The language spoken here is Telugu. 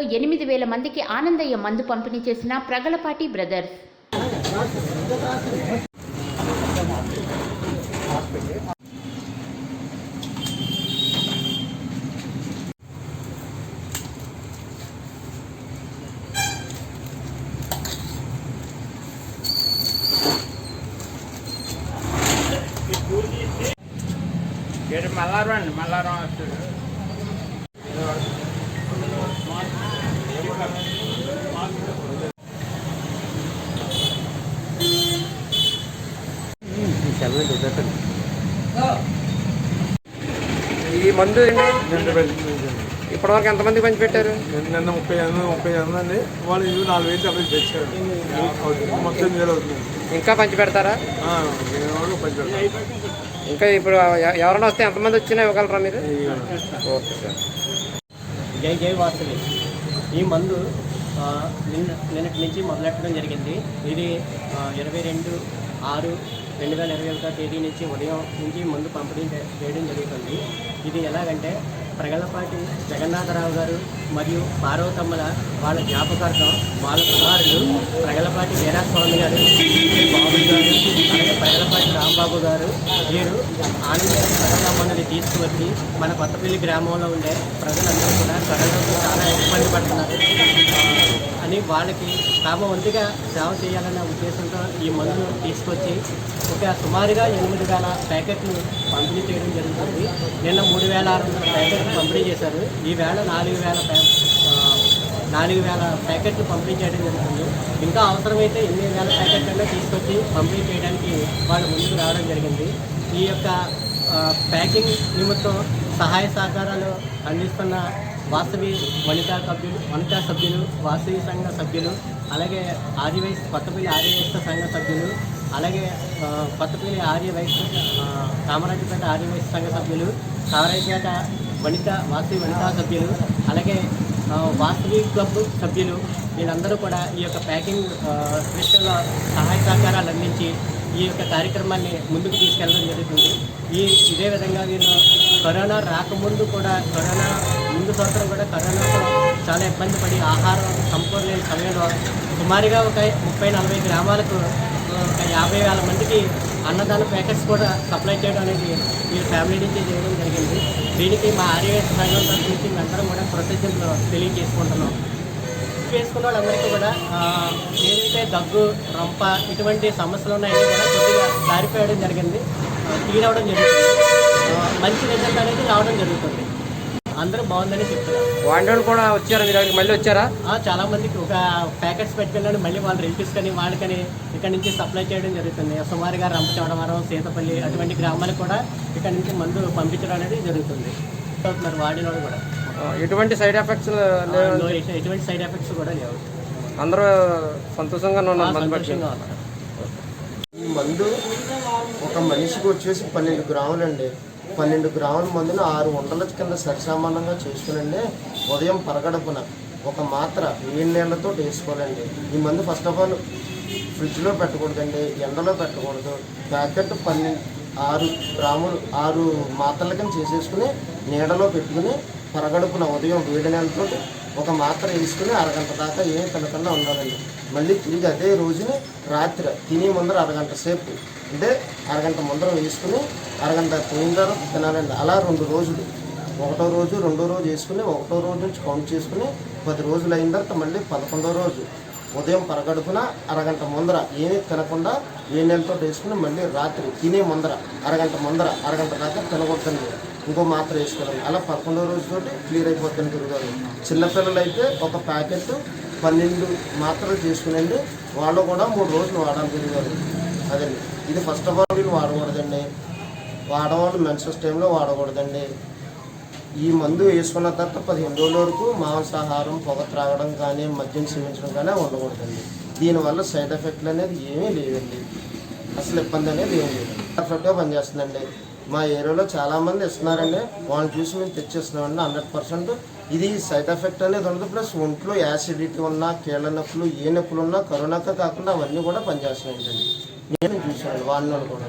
కొత్తపల్లిలో ఎనిమిది వేల మందికి ఆనందయ్య మందు పంపిణీ చేసిన ప్రగలపాటి బ్రదర్స్. మల్లారం అండి మల్లారం వస్తుంది ఈ మందు ఇప్పటివరకు ఎంతమంది పంచిపెట్టారు? నిన్న ముప్పై ఎనిమిది ముప్పై ఎనిమిది అండి వాళ్ళు ఇవి నాలుగు వేలు డబ్బులు తెచ్చారు. మొత్తం వేలు అవుతుంది. ఇంకా పది వేలు. ఇంకా ఇప్పుడు ఎవరైనా వస్తే ఎంతమంది వచ్చినా ఇవ్వగలరా మీరు. Okay sir. జై జై వాసుని ఈ మందు నిన్న నిన్నటి నుంచి మొదలెట్టడం జరిగింది. ఇది ఇరవై రెండు ఆరు రెండు వేల ఇరవై ఒకటో తేదీ నుంచి ఉదయం నుంచి మందు పంపిణీ చేయడం జరుగుతుంది. ఇది ఎలాగంటే ప్రగలపాటి జగన్నాథరావు గారు మరియు పార్వతమ్మల వాళ్ళ జ్ఞాపకార్థం వాళ్ళ కుమారులు ప్రగలపాటి వీరాస్వామి గారు బాబు గారు అలాగే ప్రగలపాటి రాంబాబు గారు వీరు ఆనంద ప్రగలమ్మని తీసుకువచ్చి మన కొత్తపల్లి గ్రామంలో ఉండే ప్రజలందరూ కూడా కరోనాతో చాలా ఇబ్బంది పడుతున్నారు. అని వాళ్ళకి తాము వంతుగా సేవ చేయాలనే ఉద్దేశంతో ఈ మందును తీసుకొచ్చి ఒక సుమారుగా ఎనిమిది వేల ప్యాకెట్లు పంపిణీ చేయడం జరుగుతుంది నిన్న మూడు వేల ఆరు వందల ప్యాకెట్లు పంపిణీ చేశారు. ఈ నాలుగు వేల ప్యా నాలుగు వేల ప్యాకెట్లు పంపిణీ చేయడం జరుగుతుంది ఇంకా అవసరమైతే ఎనిమిది వేల ప్యాకెట్లైనా తీసుకొచ్చి పంపిణీ చేయడానికి వాళ్ళు ముందుకు రావడం జరిగింది. ఈ యొక్క ప్యాకింగ్ నిమిత్తం సహాయ సహకారాలు అందిస్తున్న వాసవి వనితా సభ్యులు వనితా సభ్యులు వాసవి సంఘ సభ్యులు అలాగే ఆర్యవై కొత్తపల్లి ఆర్యవైశ్య సంఘ సభ్యులు అలాగే కొత్తపల్లి ఆర్యవైశ్య కామరాజపేట ఆర్యవైశ్య సంఘ సభ్యులు కామరాజపేట వనిత వాసవి వనితా సభ్యులు అలాగే వాసవి క్లబ్ సభ్యులు వీళ్ళందరూ కూడా ఈ యొక్క ప్యాకింగ్ విషయంలో సహాయ సహకారాలు అందించి ఈ యొక్క కార్యక్రమాన్ని ముందుకు తీసుకెళ్ళడం జరుగుతుంది. ఈ ఇదే విధంగా వీళ్ళు కరోనా రాకముందు కూడా కరోనా ముందు సంవత్సరం కూడా కరోనాతో చాలా ఇబ్బంది పడి ఆహారం సంపూర్ణ సమయంలో సుమారుగా ఒక ముప్పై నలభై గ్రామాలకు ఒక యాభై వేల మందికి అన్నదాన ప్యాకెట్స్ కూడా సప్లై చేయడం అనేది వీళ్ళ ఫ్యామిలీ నుంచి చేయడం జరిగింది. దీనికి మా ఆర్యవేశ సంఘం తరఫు నుంచి మేమందరం కూడా కృతజ్ఞతలు తెలియజేసుకుంటున్నాం. వేసుకున్న వాళ్ళందరికీ కూడా ఏదైతే దగ్గు రంప ఇటువంటి సమస్యలు ఉన్నాయో కూడా కొద్దిగా క్లారిఫై జరిగింది. క్లీన్ అవ్వడం జరుగుతుంది. మంచి రిజల్ట్ అనేది రావడం జరుగుతుంది. అందరూ బాగుందని చెప్తున్నారు. వాళ్ళు కూడా వచ్చారా మీరు? మళ్ళీ వచ్చారా? చాలా మందికి ఒక ప్యాకెట్స్ పెట్టుకెళ్ళని మళ్ళీ వాళ్ళ రిలేటివ్స్ కానీ వాళ్ళకని ఇక్కడ నుంచి సప్లై చేయడం జరుగుతుంది. సుమారుగా రంపచోడవరం సీతపల్లి అటువంటి గ్రామాలకు కూడా ఇక్కడ నుంచి మందు పంపించడం అనేది జరుగుతుంది. మరి వాడిన వాళ్ళు కూడా ఎటువంటి సైడ్ ఎఫెక్ట్స్ no, ఎటువంటి సైడ్ ఎఫెక్ట్స్ కూడా లేవు. అందరూ సంతోషంగా ఈ మందు ఒక మనిషికి వచ్చేసి పన్నెండు గ్రాములు అండి. పన్నెండు గ్రాముల మందును ఆరు వందల కింద సరిసమానంగా చేసుకునండి. ఉదయం పరగడుపున ఒక మాత్ర వేడి నీళ్ళతో వేసుకోవాలండి. ఈ మందు ఫస్ట్ ఆఫ్ ఆల్ ఫ్రిడ్జ్లో పెట్టకూడదండి ఎండలో పెట్టకూడదు. ప్యాకెట్ పన్నెండు ఆరు గ్రాములు ఆరు మాత్రల కింద చేసేసుకుని నీడలో పెట్టుకుని పరగడుపున ఉదయం వేడి నెలతో ఒక మాత్ర వేసుకుని అరగంట దాకా ఏం తినకుండా ఉండాలండి. మళ్ళీ తిరిగి అదే రోజుని రాత్రి తినే ముందర అరగంట సేపు అంటే అరగంట ముందర వేసుకుని అరగంట తిన తర్వాత తినాలండి. అలా రెండు రోజులు. ఒకటో రోజు రెండో రోజు వేసుకుని ఒకటో రోజు నుంచి కౌంట్ చేసుకుని పది రోజులు అయిన తర్వాత మళ్ళీ పదకొండో రోజు ఉదయం పరగడుపున అరగంట ముందర ఏమీ తినకుండా ఏ నెలతో వేసుకుని మళ్ళీ రాత్రి తినే ముందర అరగంట ముందర అరగంట దాకా తినకూడదండి. ఇంకో మాత్ర వేసుకోవాలి. అలా పదకొండో రోజుతోటి క్లియర్ అయిపోతుంది గురుగారు చిన్నపిల్లలు అయితే ఒక ప్యాకెట్ పన్నెండు మాత్రలు చేసుకునండి వాళ్ళు కూడా మూడు రోజులు వాడాలి గురుగారు అదండి. ఇది ఫస్ట్ ఆఫ్ ఆల్ వీళ్ళు వాడకూడదండి. వాడవాళ్ళు మెన్సెస్ టైంలో వాడకూడదండి. ఈ మందు వేసుకున్న తర్వాత పదిహేను రోజుల వరకు మాంసాహారం పొగ త్రాగడం కానీ మద్యం సేవించడం కానీ ఉండకూడదండి. దీనివల్ల సైడ్ ఎఫెక్ట్లు అనేది ఏమీ లేవండి. అసలు ఇబ్బంది అనేది ఏం లేదు పర్ఫెక్ట్గా పనిచేస్తుందండి. మా ఏరియాలో చాలామంది ఇస్తున్నారండి. వాళ్ళని చూసి మేము తెచ్చేస్తున్నామండి హండ్రెడ్ పర్సెంట్. ఇది సైడ్ ఎఫెక్ట్ అనేది ఉండదు. ప్లస్ ఒంట్లో యాసిడిటీ ఉన్నా కీళ్ళ నొప్పులు ఏ నొప్పులు ఉన్నా కరోనాకే కాకుండా అవన్నీ కూడా పనిచేస్తున్నాయండి నేను చూసాను వాడిన కూడా.